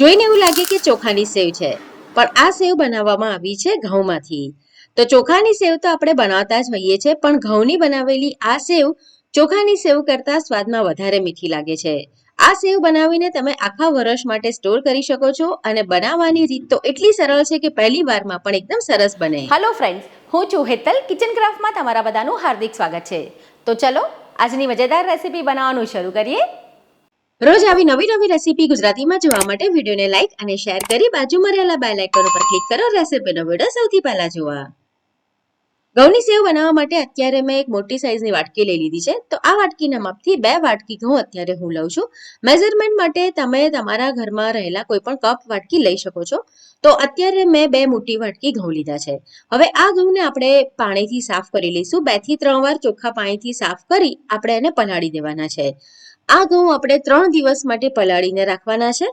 જોઈને એવું લાગે કે ચોખાની સેવ છે. પણ આ સેવ બનાવવામાં આવી છે ઘઉંમાંથી. તો ચોખાની સેવ તો આપણે બનાવતા જ હોઈએ છીએ, પણ ઘઉંની બનાવેલી આ સેવ ચોખાની સેવ કરતાં સ્વાદમાં વધારે મીઠી લાગે છે. આ સેવ બનાવીને તમે આખા વર્ષ માટે સ્ટોર કરી શકો છો અને બનાવવાની રીત તો એટલી સરળ છે કે પહેલી વારમાં પણ એકદમ સરસ બને. હેલો ફ્રેન્ડ્સ હું છું હેતલ કિચન ક્રાફ્ટમાં તમારા બધાનું હાર્દિક સ્વાગત છે. તો ચલો, આજની મજેદાર રેસીપી બનાવવાનું શરૂ કરીએ. રોજ આવી નવી નવી રેસીપી ગુજરાતીમાં જોવા માટે વિડીયોને લાઈક અને શેર કરી બાજુમાં રહેલા બેલ આઇકન ઉપર ક્લિક કરો રેસીપીનો વીડિયો સૌથી પહેલા જોવા. ઘઉંની સેવ બનાવવા માટે અત્યારે મેં એક મોટી સાઈઝની વાટકી લઈ લીધી છે. તો આ વાટકીના માપથી બે વાટકી ઘઉં અત્યારે હું લઉં છું. મેઝરમેન્ટ માટે તમે તમારા ઘરમાં રહેલા કોઈ પણ કપ વાટકી લઈ શકો છો. તો અત્યારે મેં બે મોટી વાટકી ઘઉં લીધા છે. હવે આ ઘઉંને આપણે પાણીથી સાફ કરી લઈશું. બેથી ત્રણ વાર ચોખ્ખા પાણીથી સાફ કરી આપણે એને પલાળી દેવાના છે. આ ઘઉં આપણે ત્રણ દિવસ માટે પલાળીને રાખવાના છે.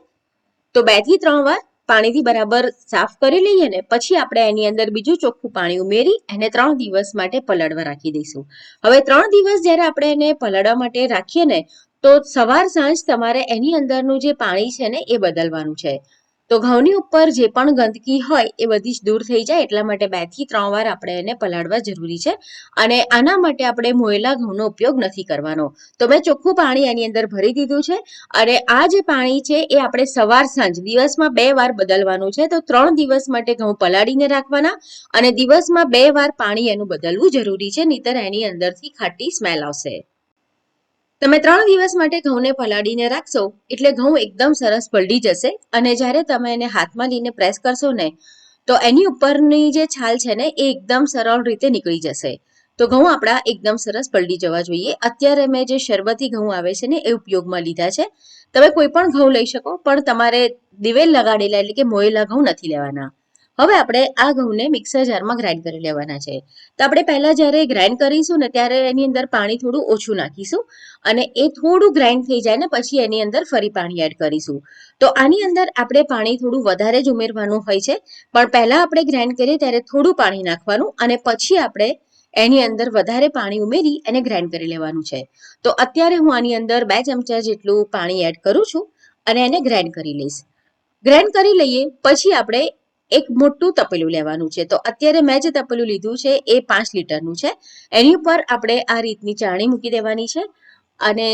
તો બેથી ત્રણ વાર પાણીથી બરાબર સાફ કરી લઈએ ને પછી આપણે એની અંદર બીજું ચોખ્ખું પાણી ઉમેરી એને ત્રણ દિવસ માટે પલાળવા રાખી દઈશું. હવે ત્રણ દિવસ જ્યારે આપણે એને પલાળવા માટે રાખીએ ને તો સવાર સાંજ તમારે એની અંદરનું જે પાણી છે ને એ બદલવાનું છે. તો ઘઉંની ઉપર જે પણ ગંદકી હોય એ બધી જ દૂર થઈ જાય એટલા માટે બેથી ત્રણ વાર આપણે એને પલાળવા જરૂરી છે. અને આના માટે આપણે મોયેલા ઘઉંનો ઉપયોગ નથી કરવાનો. તો મેં ચોખ્ખું પાણી એની અંદર ભરી દીધું છે. અને આ જે પાણી છે એ આપણે સવાર સાંજ, દિવસમાં બે વાર બદલવાનું છે. તો ત્રણ દિવસ માટે ઘઉં પલાળીને રાખવાના અને દિવસમાં બે વાર પાણી એનું બદલવું જરૂરી છે, નહીતર એની અંદરથી ખાટી સ્મેલ આવશે. તમે ત્રણ દિવસ માટે ઘઉંને પલાળીને રાખશો એટલે ઘઉં એકદમ સરસ પલળી જશે અને જ્યારે તમે એને હાથમાં લઈને પ્રેસ કરશો ને, તો એની ઉપરની જે છાલ છે ને, એ એકદમ સરળ રીતે નીકળી જશે. તો ઘઉં આપણા એકદમ સરસ પલળી જવા જોઈએ. અત્યારે મેં જે શરબતી ઘઉં આવે છે ને, એ ઉપયોગમાં લીધા છે. તમે કોઈ પણ ઘઉં લઈ શકો, પણ તમારે દિવેલ લગાડેલા એટલે કે મોયેલા ઘઉં નથી લેવાના. હવે આપણે આ ઘઉંને મિક્સર જારમાં ગ્રાઇન્ડ કરી લેવાના છે. તો આપણે પહેલાં જ્યારે ગ્રાઇન્ડ કરીશું ને ત્યારે એની અંદર પાણી થોડું ઓછું નાખીશું અને એ થોડું ગ્રાઇન્ડ થઈ જાય ને પછી એની અંદર ફરી પાણી એડ કરીશું. તો આની અંદર આપણે પાણી થોડું વધારે જ ઉમેરવાનું હોય છે, પણ પહેલાં આપણે ગ્રાઇન્ડ કરીએ ત્યારે થોડું પાણી નાખવાનું અને પછી આપણે એની અંદર વધારે પાણી ઉમેરી એને ગ્રાઇન્ડ કરી લેવાનું છે. તો અત્યારે હું આની અંદર બે ચમચા જેટલું પાણી એડ કરું છું અને એને ગ્રાઇન્ડ કરી લઈશ. ગ્રાઇન્ડ કરી લઈએ, પછી આપણે એક મોટું તપેલું લેવાનું છે. તો અત્યારે મેં જે તપેલું લીધું છે એ પાંચ લીટરનું છે. એની ઉપર આપણે આ રીતની ચાણી મૂકી દેવાની છે અને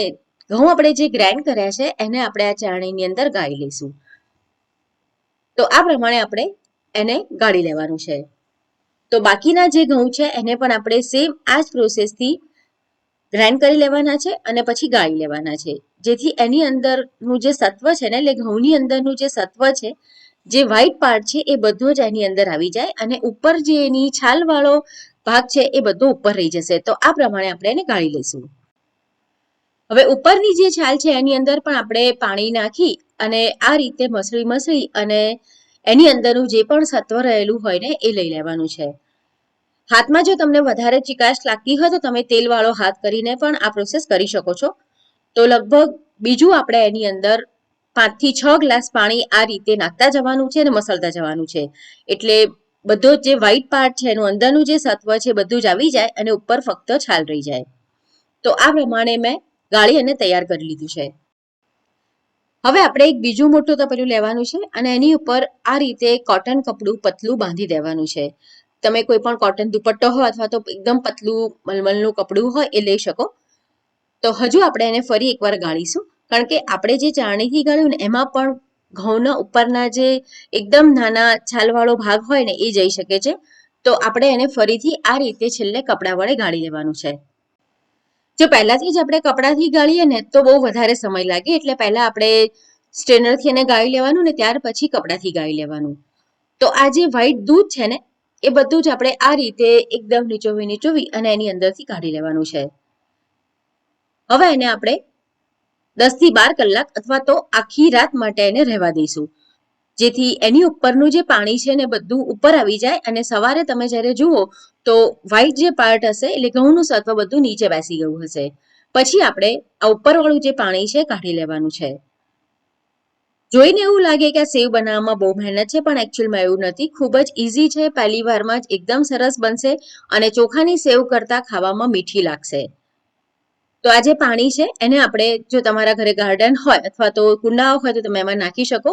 ઘઉં આપણે જે ગ્રાઇન્ડ કર્યા છે એને આપણે આ ચાણીની અંદર ગાળી લઈશું. તો આ પ્રમાણે આપણે એને ગાળી લેવાનું છે. તો બાકીના જે ઘઉં છે એને પણ આપણે સેમ આ જ પ્રોસેસથી ગ્રાઇન્ડ કરી લેવાના છે અને પછી ગાળી લેવાના છે. જેથી એની અંદરનું જે સત્વ છે ને એટલે ઘઉંની અંદરનું જે સત્વ છે જે વ્હાઈટ પાર્ટ છે એ બધો જ એની અંદર આવી જાય અને ઉપર જે એની છાલવાળો ભાગ છે એ બધો ઉપર રહી જશે. તો આ પ્રમાણે આપણે એને ગાળી લઈશું. હવે ઉપરની જે છાલ છે એની અંદર પણ આપણે પાણી નાખી અને આ રીતે મસળી મસળી અને એની અંદરનું જે પણ સત્વ રહેલું હોય ને એ લઈ લેવાનું છે. હાથમાં જો તમને વધારે ચિકાશ લાગતી હોય તો તમે તેલવાળો હાથ કરીને પણ આ પ્રોસેસ કરી શકો છો. તો લગભગ બીજું આપણે એની અંદર પાંચથી છ ગ્લાસ પાણી આ રીતે નાખતા જવાનું છે અને મસળતા જવાનું છે. એટલે બધો જે વ્હાઈટ પાર્ટ છે, એનું અંદરનું જે સત્વ છે, બધું જ આવી જાય અને ઉપર ફક્ત છાલ રહી જાય. તો આ પ્રમાણે મેં ગાળી અને તૈયાર કરી લીધું છે. હવે આપણે એક બીજું મોટું તપેલું લેવાનું છે અને એની ઉપર આ રીતે કોટન કપડું પતલું બાંધી દેવાનું છે. તમે કોઈ પણ કોટન દુપટ્ટો હોય અથવા તો એકદમ પતલું મલમલનું કપડું હોય એ લઈ શકો. તો હજુ આપણે એને ફરી એકવાર ગાળીશું. કારણ કે આપણે જે ચાણીથી ગાળ્યું ને, એમાં પણ ઘઉંના ઉપરના જે એકદમ નાના છાલવાળો ભાગ હોય ને, એ જઈ શકે છે. તો આપણે એને ફરીથી આ રીતે છેલ્લે કપડા વડે ગાળી લેવાનું છે. જો પહેલાથી જ આપણે કપડાથી ગાળીએ ને, તો બહુ વધારે સમય લાગે. એટલે પહેલા આપણે સ્ટ્રેનરથી એને ગાળી લેવાનું ને, ત્યાર પછી કપડાથી ગાળી લેવાનું. તો આ જે વ્હાઈટ દૂધ છે ને, એ બધું જ આપણે આ રીતે એકદમ નીચોવી નીચોવી અને એની અંદરથી કાઢી લેવાનું છે. હવે એને આપણે દસથી બાર કલાક અથવા તો આખી રાત માટે એને રહેવા દઈશું. જેથી એની ઉપરનું જે પાણી છે ને બધું ઉપર આવી જાય અને સવારે તમે જ્યારે જુઓ તો વ્હાઈટ જે પાર્ટ હશે એટલે ઘઉંનું સત્વ બધું નીચે બેસી ગયું હશે. પછી આપણે આ ઉપરવાળું જે પાણી છે કાઢી લેવાનું છે. જોઈને એવું લાગે કે આ સેવ બનાવવામાં બહુ મહેનત છે, પણ એકચ્યુઅલમાં એવું નથી. ખૂબ જ ઇઝી છે. પહેલી વારમાં જ એકદમ સરસ બનશે અને ચોખાની સેવ કરતાં ખાવામાં મીઠી લાગશે. તો આ જે પાણી છે, એને આપણે જો તમારા ઘરે ગાર્ડન હોય અથવા તો કુંડાઓ હોય તો તમે એમાં નાખી શકો.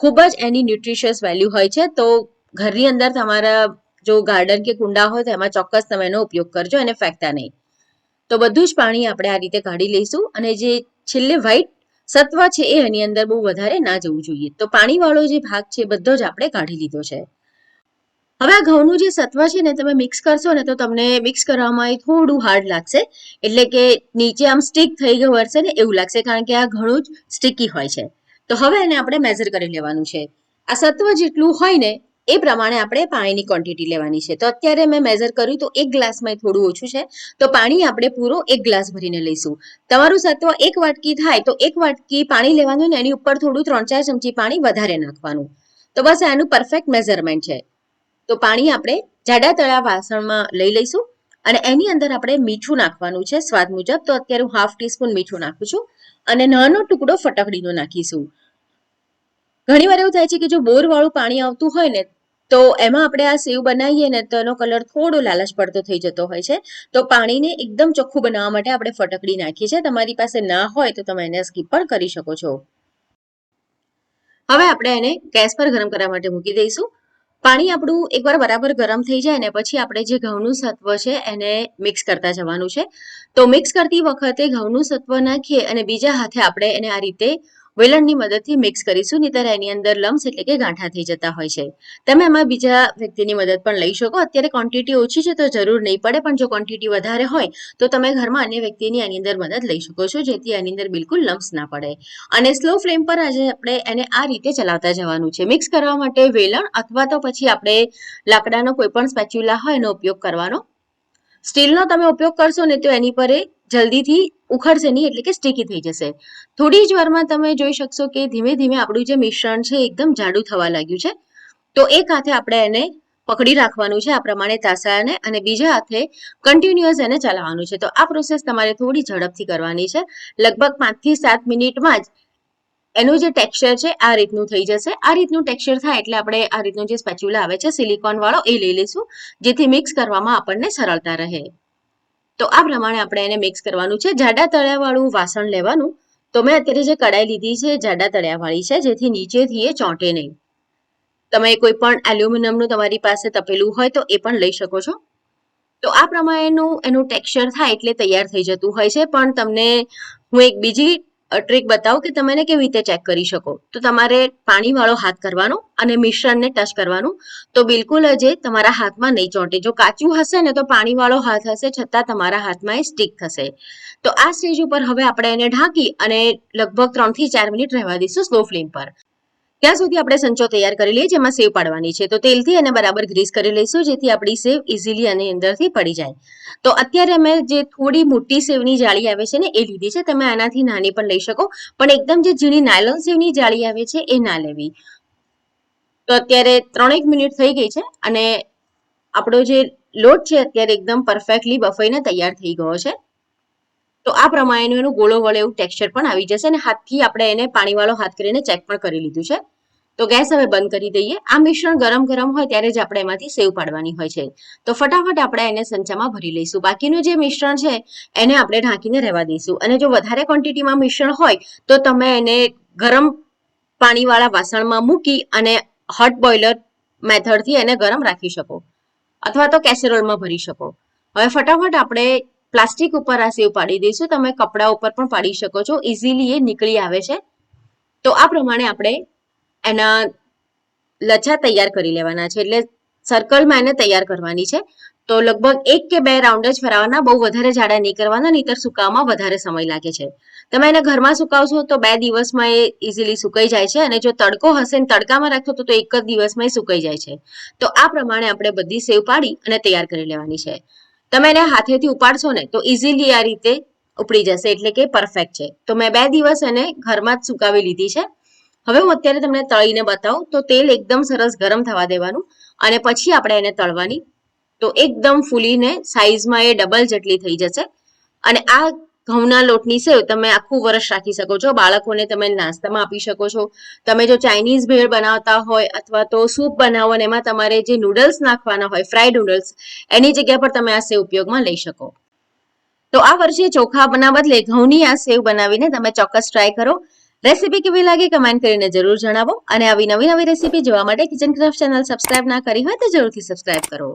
ખૂબ જ એની ન્યુટ્રિશિયસ વેલ્યુ હોય છે. તો ઘરની અંદર તમારા જો ગાર્ડન કે કુંડા હોય તો એમાં ચોક્કસ તમે એનો ઉપયોગ કરજો, એને ફેંકતા નહીં. તો બધું જ પાણી આપણે આ રીતે કાઢી લઈશું અને જે છેલ્લે વ્હાઈટ સત્વ છે એ એની અંદર બહુ વધારે ના જવું જોઈએ. તો પાણીવાળો જે ભાગ છે બધો જ આપણે કાઢી લીધો છે. હવે આ ઘઉંનું જે સત્વ છે ને તમે મિક્સ કરશો ને તો તમને મિક્સ કરવામાં થોડું હાર્ડ લાગશે. એટલે કે નીચે આમ સ્ટીક થઈ ગયું હશે ને એવું લાગશે કારણ કે આ ઘણું જ સ્ટીકી હોય છે. તો હવે એને આપણે મેઝર કરી લેવાનું છે. આ સત્વ જેટલું હોય ને એ પ્રમાણે આપણે પાણીની ક્વોન્ટિટી લેવાની છે. તો અત્યારે મેં મેઝર કર્યું તો એક ગ્લાસમાં થોડું ઓછું છે. તો પાણી આપણે પૂરો એક ગ્લાસ ભરીને લઈશું. તમારું સત્વ એક વાટકી થાય તો એક વાટકી પાણી લેવાનું ને એની ઉપર થોડું ત્રણ ચાર ચમચી પાણી વધારે નાખવાનું. તો બસ આનું પરફેક્ટ મેઝરમેન્ટ છે. તો પાણી આપણે જાડા તળા વાસણમાં લઈ લઈશું અને એની અંદર આપણે મીઠું નાખવાનું છે. સ્વાદ મુજબ તો અત્યારે હું હાફ ટીસ્પૂન મીઠું નાખું છું અને નાનો ટુકડો ફટકડીનો નાખીશું. ઘણી વાર એવું થાય છે કે જો બોરવાળું પાણી આવતું હોય ને તો એમાં આપણે આ સેવ બનાવીએ ને તો એનો કલર થોડો લાલચ પડતો થઈ જતો હોય છે. તો પાણીને એકદમ ચોખ્ખું બનાવવા માટે આપણે ફટકડી નાખીએ છીએ. તમારી પાસે ના હોય તો તમે એને સ્કીપ પણ કરી શકો છો. હવે આપણે એને ગેસ પર ગરમ કરવા માટે મૂકી દઈશું. પાણી આપણું એકવાર બરાબર ગરમ થઈ જાય ને પછી આપણે જે ઘઉંનું સત્વ છે એને મિક્સ કરતા જવાનું છે. તો મિક્સ કરતી વખતે ઘઉંનું સત્વ નાખીએ અને બીજા હાથે આપણે એને આ રીતે વેલણની મદદથી મિક્સ કરીશું, નહીતર એની અંદર લમ્સ એટલે કે ગાંઠા થઈ જતા હોય છે. તમે એમાં બીજા વ્યક્તિની મદદ પણ લઈ શકો. અત્યારે ક્વોન્ટિટી ઓછી છે તો જરૂર નહીં પડે, પણ જો ક્વોન્ટિટી વધારે હોય, તો તમે ઘરમાં અન્ય વ્યક્તિની આની અંદર મદદ લઈ શકો છો, જેથી એની અંદર બિલકુલ લમ્સ ના પડે. અને સ્લો ફ્લેમ પર આજે આપણે એને આ રીતે ચલાવતા જવાનું છે. મિક્સ કરવા માટે વેલણ અથવા તો પછી આપણે લાકડાનો કોઈ પણ સ્પેચ્યુલા હોય એનો ઉપયોગ કરવાનો. સ્ટીલનો તમે ઉપયોગ કરશો ને તો એની પર એ જલ્દીથી ઉખડશે નહીં, એટલે કે સ્ટીકી થઈ જશે. થોડી જ વારમાં તમે જોઈ શકશો કે ધીમે ધીમે આપણું જે મિશ્રણ છે, એકદમ જાડું થવા લાગ્યું છે. તો એક હાથે આપણે એને પકડી રાખવાનું છે, આ પ્રમાણે તાસાને, અને બીજા હાથે કન્ટિન્યુઅસ એને ચલાવવાનું છે. તો આ પ્રોસેસ તમારે થોડી ઝડપથી કરવાની છે. લગભગ પાંચથી સાત મિનિટમાં જ એનું જે ટેક્સચર છે, આ રીતનું થઈ જશે. આ રીતનું ટેક્સચર થાય એટલે આપણે આ રીતનું જે સ્પેચ્યુલા આવે છે સિલિકોન વાળો, એ લઈ લઈશું, જેથી મિક્સ કરવામાં આપણને સરળતા રહે. તો આ પ્રમાણે આપણે એને મિક્સ કરવાનું છે. જાડા તળિયાવાળું વાસણ લેવાનું. તો મેં અત્યારે જે કડાઈ લીધી છે જાડા તળિયાવાળી છે, જેથી નીચેથી એ ચોંટે નહીં. તમે કોઈ પણ એલ્યુમિનિયમનું તમારી પાસે તપેલું હોય તો એ પણ લઈ શકો છો. તો આ પ્રમાણેનું એનું ટેક્સચર થાય એટલે તૈયાર થઈ જતું હોય છે. પણ તમને હું એક બીજી ટ્રીક બતાવું કે તમે કેવી રીતે ચેક કરી શકો? તો તમારે પાણીવાળો હાથ કરવાનો અને મિશ્રણને ટચ કરવાનું. તો બિલકુલ જ તમારા હાથમાં નહીં ચોંટે. જો કાચું હશે ને તો પાણીવાળો હાથ હશે, છતાં તમારા હાથમાં એ સ્ટીક થશે. તો આ સ્ટેજ ઉપર હવે આપણે એને ઢાંકી અને લગભગ ત્રણથી ચાર મિનિટ રહેવા દઈશું સ્લો ફ્લેમ પર. ત્યાં સુધી આપણે સંચો તૈયાર કરી લઈએ, જેમાં સેવ પાડવાની છે. તો તેલથી એને બરાબર ગ્રીસ કરી લઈશું, જેથી આપણી સેવ ઇઝીલી આની અંદરથી પડી જાય. તો અત્યારે અમે જે થોડી મોટી સેવની જાળી આવે છે ને, એ લીધી છે. તમે આનાથી નાની પણ લઈ શકો. પણ એકદમ જે ઝીણી નાયલોન સેવની જાળી આવે છે, એ ના લેવી. તો અત્યારે ત્રણેક મિનિટ થઈ ગઈ છે અને આપણો જે લોટ છે, અત્યારે એકદમ પરફેક્ટલી બફાઈને તૈયાર થઈ ગયો છે. તો આ પ્રમાણેનું એનું ગોળો વળે એવું ટેક્સચર પણ આવી જશે અને હાથથી આપણે એને પાણીવાળો હાથ કરીને ચેક પણ કરી લીધું છે. તો ગેસ હવે બંધ કરી દઈએ. આ મિશ્રણ ગરમ ગરમ હોય ત્યારે જ આપણે એમાંથી સેવ પાડવાની હોય છે. તો ફટાફટ આપણે એને સંચામાં ભરી લઈશું. બાકીનું જે મિશ્રણ છે, એને આપણે ઢાંકીને રહેવા દઈશું. અને જો વધારે ક્વોન્ટિટીમાં મિશ્રણ હોય, તો તમે એને ગરમ પાણીવાળા વાસણમાં મૂકી અને હોટ બોઇલર મેથડથી એને ગરમ રાખી શકો. અથવા તો કેસેરોલમાં ભરી શકો. હવે ફટાફટ આપણે પ્લાસ્ટિક ઉપર આ સેવ પાડી દઈશું. તમે કપડા ઉપર પણ પાડી શકો છો. ઇઝીલી એ નીકળી આવે છે. તો આ પ્રમાણે આપણે એના લચ્છા તૈયાર કરી લેવાના છે. એટલે સર્કલમાં એને તૈયાર કરવાની છે. તો લગભગ એક કે બે રાઉન્ડ જ ફરાવવાના. બહુ વધારે જાડા નહીં કરવાના, નહીતર સુકાવવામાં વધારે સમય લાગે છે. તમે એને ઘરમાં સુકાવશો તો બે દિવસમાં એ ઇઝીલી સુકાઈ જાય છે. અને જો તડકો હશે ને તડકામાં રાખશો તો એક જ દિવસમાં એ સુકાઈ જાય છે. તો આ પ્રમાણે આપણે બધી સેવ પાડી અને તૈયાર કરી લેવાની છે. તમે એને હાથેથી ઉપાડશો ને, તો ઇઝીલી આ રીતે ઉપડી જશે, એટલે કે પરફેક્ટ છે. તો મેં બે દિવસ એને ઘરમાં જ સુકાવી લીધી છે. હવે હું અત્યારે તમને તળીને બતાવું, તો તેલ એકદમ સરસ ગરમ થવા દેવાનું અને પછી આપણે એને તળવાની. તો એકદમ ફૂલીને સાઈઝમાં એ ડબલ જેટલી થઈ જશે. અને આ ઘઉંના લોટની સેવ તમે આખું વર્ષ રાખી શકો છો. બાળકોને તમે નાસ્તામાં આપી શકો છો. તમે જો ચાઇનીઝ ભેળ બનાવતા હોય અથવા તો સૂપ બનાવો અને એમાં તમારે જે નૂડલ્સ નાખવાના હોય ફ્રાઈડ નૂડલ્સ એની જગ્યા પર તમે આ સેવ ઉપયોગમાં લઈ શકો. તો આ વર્ષે ચોખાના બદલે ઘઉંની આ સેવ બનાવીને તમે ચોક્કસ ટ્રાય કરો. રેસીપી કેવી લાગી કમેન્ટ કરીને જરૂર જણાવો અને આવી નવી નવી રેસીપી જોવા માટે કિચન ક્રાફ્ટ ચેનલ સબસ્ક્રાઇબ ના કરી હોય તો જરૂરથી સબસ્ક્રાઇબ કરો.